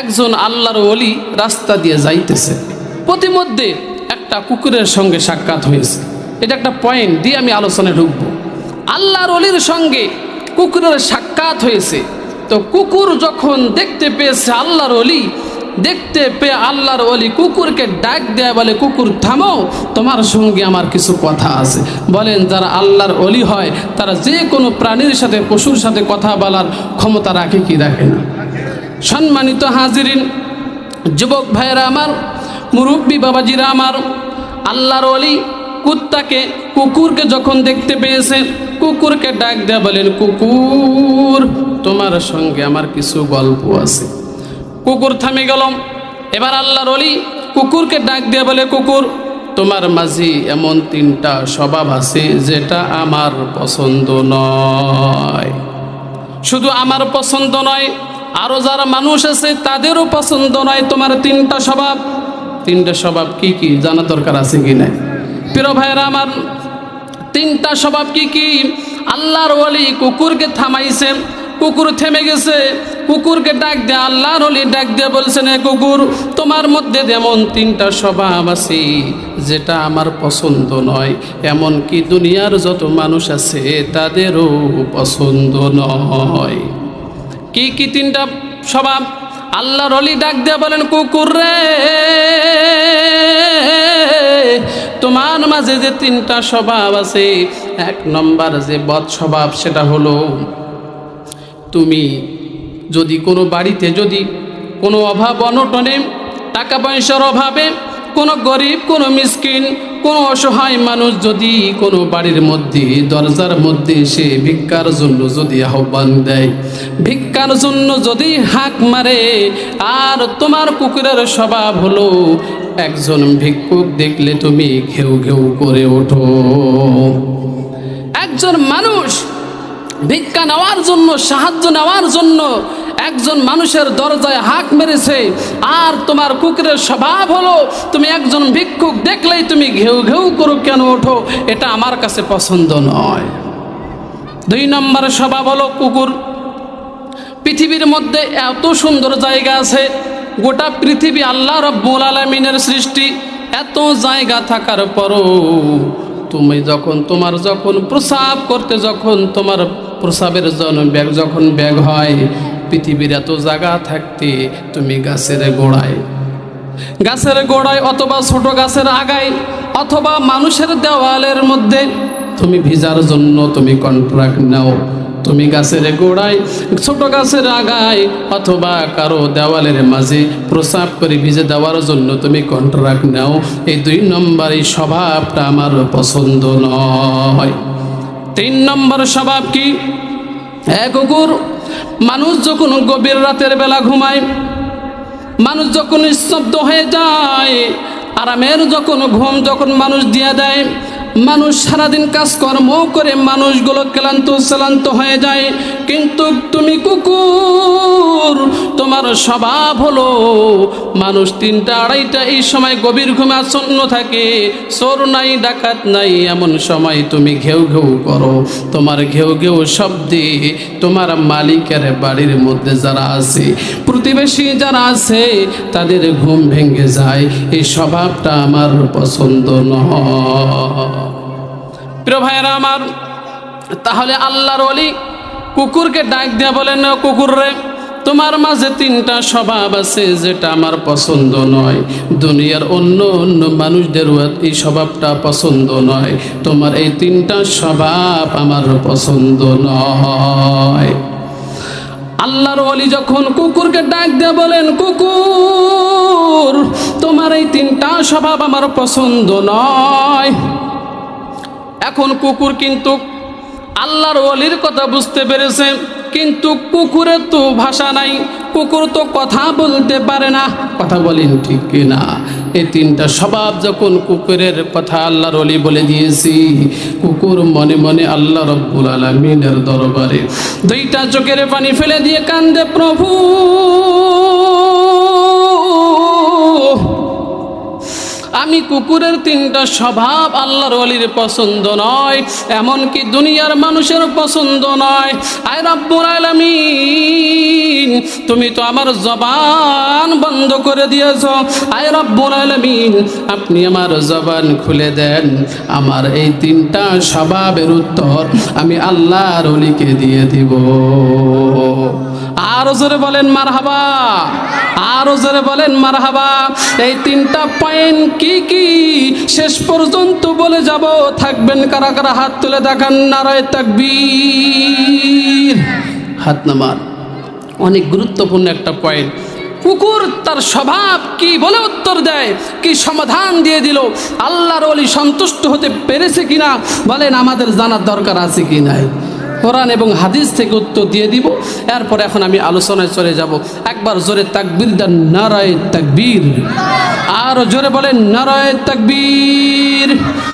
একজন আল্লাহর অলি রাস্তা দিয়ে যাইতেছে। প্রতিমধ্যে একটা কুকুরের সঙ্গে সাক্ষাৎ হয়েছে। এটা একটা পয়েন্ট দিয়ে আমি আলোচনায় ঢুকবো। আল্লাহর অলির সঙ্গে কুকুরের সাক্ষাৎ হয়েছে। তো কুকুর যখন দেখতে পেয়েছে আল্লাহর অলি দেখতে পেয়ে আল্লাহর অলি কুকুরকে ডাক দেয়া বলে, কুকুর, থামো, তোমার সঙ্গে আমার কিছু কথা আছে। বলেন, যারা আল্লাহর অলি হয়, তারা যে কোনো প্রাণীর সাথে, পশুর সাথে কথা বলার ক্ষমতা রাখে কি রাখে না? সম্মানিত হাজিরিন, যুবক ভাইয়েরা আমার, মুরব্বী বাবাজিরা আমার, আল্লাহর অলি কুত্তাকে, কুকুরকে যখন দেখতে পেয়েছে, কুকুরকে ডাক দেয়া বলেন, কুকুর, তোমার সঙ্গে আমার কিছু গল্প আছে। কুকুর থামে গেল। এবার আল্লাহর অলি কুকুরকে ডাক দিয়ে বলে, কুকুর, তোমার মাঝে এমন তিনটা স্বভাব আছে যেটা আমার পছন্দ নয়। শুধু আমার পছন্দ নয় আরও যারা মানুষ আছে, তাদেরও পছন্দ নয় তোমার তিনটা স্বভাব। তিনটা স্বভাব কি কি? জানা দরকার আছে কি না প্রিয় ভাইরা আমার, তিনটা স্বভাব কি কি? আল্লাহর ওলি কুকুরকে থামাইছে, কুকুর থেমে গেছে। কুকুরকে ডাক দে আল্লাহর ওলি ডাক দিয়ে বলছেন এ কুকুর, তোমার মধ্যে যেমন তিনটা স্বভাব আছে, যেটা আমার পছন্দ নয় এমন কি দুনিয়ার যত মানুষ আছে, তাদেরও পছন্দ নয়। কি কি তিনটা স্বভাব? আল্লাহর রলি ডাক দিয়ে বলেন, কুকুর রে, তোমার মাঝে যে তিনটা স্বভাব আছে, এক নম্বর যে বদ স্বভাব সেটা হলো, তুমি যদি কোনো বাড়িতে যদি কোনো অভাব অনটনে, টাকা পয়সার অভাবে কোনো গরিব, কোনো মিসকিন কোনো অসহায় মানুষ যদি কোনো বাড়ির মধ্যে, দরজার মধ্যে সে ভিক্ষার জন্য যদি আহ্বান দেয়, ভিক্ষার জন্য যদি হাঁক মারে, আর তোমার কুকুরের স্বভাব হলো, একজন ভিক্ষুক দেখলে তুমি ঘেউ ঘেউ করে ওঠো। একজন মানুষ ভিক্ষা নেওয়ার জন্য, সাহায্য নেওয়ার জন্য একজন মানুষের দরজায় হাঁক মেরেছে, আর তোমার কুকুরের স্বভাব হলো, তুমি একজন ভিক্ষুক, দেখলেই তুমি ঘেউ ঘেউ করুক কেন ওঠো, এটা আমার কাছে পছন্দ নয়। দুই নম্বর স্বভাব হলো কুকুর। পৃথিবীর মধ্যে এত সুন্দর জায়গা আছে, গোটা পৃথিবী আল্লাহ রব্বুল আলমিনের সৃষ্টি, এত জায়গা থাকার পরও তুমি যখন তোমার যখন প্রসাব করতে, যখন তোমার প্রসাবের জন্য ব্যাগ যখন ব্যাগ হয় পৃথিবীর এত জায়গা থাকতে তুমি গাছের গোড়ায়। গাছের গোড়ায় অথবা ছোট গাছের আগায় অথবা মানুষের দেওয়ালের মধ্যে তুমি ভিজার জন্য তুমি কন্ট্রাক্ট নাও। তুমি গাছের গোড়ায়, ছোট গাছের আগায় অথবা কারও দেওয়ালের মাঝে প্রসাব করে ভিজে দেওয়ার জন্য তুমি কন্ট্রাক্ট নাও। এই দুই নম্বর এই স্বভাবটা আমার পছন্দ নয়। তিন নম্বর স্বভাব কি? এক কুকুর মানুষ যখন গভীর রাতের বেলা ঘুমায়, মানুষ যখন নিঃশব্দ হয়ে যায়, আরামের যখন ঘুম যখন মানুষ দিয়ে দেয়, মানুষ সারাদিন কাজকর্ম করে মানুষগুলো ক্লান্ত শ্লান্ত হয়ে যায়, কিন্তু তুমি কুকুর তোমার স্বভাব হলো মানুষ তিনটা আড়াইটা এই সময় গভীর ঘুমে আচ্ছন্ন থাকে চোর নাই ডাকাত নাই এমন সময় তুমি ঘেউ ঘেউ করো। তোমার ঘেউ ঘেউ শব্দে তোমার মালিকের বাড়ির মধ্যে যারা আছে প্রতিবেশী যারা আছে তাদের ঘুম ভেঙে যায়। এই স্বভাবটা আমার পছন্দ নয়। প্রিয় ভাইয়েরা আমার তাহলে আল্লাহর অলি কুকুরকে ডাক দিয়া বলেন "না, কুকুর রে। তোমার মাঝে তিনটা স্বভাব আছে যেটা আমার পছন্দ নয়। দুনিয়ার অন্য অন্য মানুষদের এই স্বভাবটা পছন্দ নয়। তোমার এই তিনটা স্বভাব আমার পছন্দ নয়। আল্লাহর অলি যখন কুকুরকে ডাক দিয়ে বলেন, কুকুর, তোমার এই তিনটা স্বভাব আমার পছন্দ নয়। এখন কুকুর কিন্তু আল্লাহর অলির কথা বুঝতে পেরেছে। কিন্তু কুকুরের তো ভাষা নাই। কুকুর তো কথা বলতে পারে না। কথা বলেন ঠিক কিনা এই তিনটা স্বভাব যখন কুকুরের কথা আল্লাহর অলি বলে দিয়েছি, কুকুর মনে মনে আল্লাহ রব্বুল আলমিনের দরবারে দুইটা চোখের পানি ফেলে দিয়ে কান্দে, প্রভু! আমি কুকুরের তিনটা স্বভাব আল্লাহর অলির পছন্দ নয়, এমনকি দুনিয়ার মানুষের পছন্দ নয়। আয় রাব্বুল আলামিন, তুমি তো আমার জবান বন্ধ করে দিয়েছ। আয় রাব্বুল আলামিন, আপনি আমার জবান খুলে দেন। আমার এই তিনটা স্বভাবের উত্তর আমি আল্লাহর অলিকে দিয়ে দিব। আরও জোরে বলেন মারহাবা। আরও জোরে বলেন মারহাবা। এই তিনটা পয়েন্ট কি কি? শেষ পর্যন্ত বলে যাব। থাকবেন কারা কারা? হাত তুলে দেখান নারায় তাকবীর। হাত নামার। অনেক গুরুত্বপূর্ণ একটা পয়েন্ট। কুকুর তার স্বভাব কি বলে উত্তর দেয়? কি সমাধান দিয়ে দিল? আল্লাহর অলি সন্তুষ্ট হতে পেরেছে কিনা? বলেন, আমাদের জানার দরকার আছে কি নাই? কোরআন এবং হাদিস থেকে উত্তর দিয়ে দিব। এরপর এখন আমি আলোচনায় চলে যাব। একবার জোরে তাকবির দেন, নারায় তাকবীর। আর জোরে বলেন, নারায় তাকবীর।